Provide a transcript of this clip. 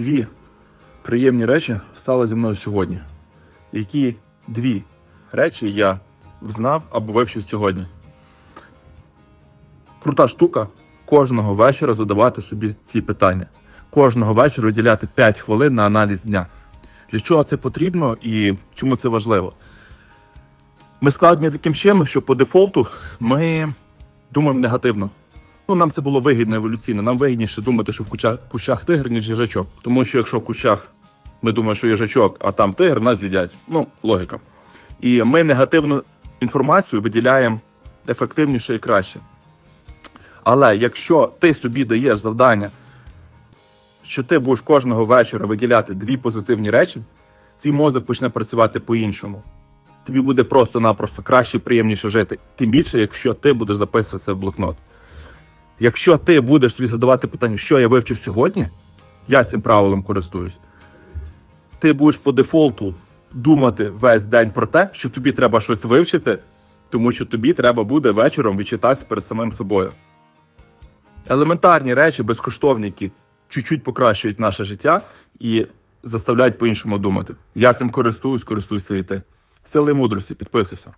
дві приємні речі стали зі мною сьогодні. Які дві речі я взнав або вивчив сьогодні? Крута штука кожного вечора задавати собі ці питання. Кожного вечора виділяти 5 хвилин на аналіз дня. Для чого це потрібно і чому це важливо? Ми складені таким чином, що по дефолту ми думаємо негативно. Ну, нам це було вигідно еволюційно. Нам вигідніше думати, що в кущах, кущах тигр, ніж їжачок. Тому що якщо в кущах ми думаємо, що їжачок, а там тигр, нас з'їдять. Ну, логіка. І ми негативну інформацію виділяємо ефективніше і краще. Але якщо ти собі даєш завдання, що ти будеш кожного вечора виділяти дві позитивні речі, твій мозок почне працювати по-іншому. Тобі буде просто-напросто краще приємніше жити. Тим більше, якщо ти будеш записувати це в блокнот. Якщо ти будеш собі задавати питання, що я вивчив сьогодні, я цим правилом користуюсь, ти будеш по дефолту думати весь день про те, що тобі треба щось вивчити, тому що тобі треба буде вечором відчитатися перед самим собою. Елементарні речі, безкоштовні, які чуть-чуть покращують наше життя і заставляють по-іншому думати. Я цим користуюсь, користуюся і ти. Сили мудрості, підписуйся.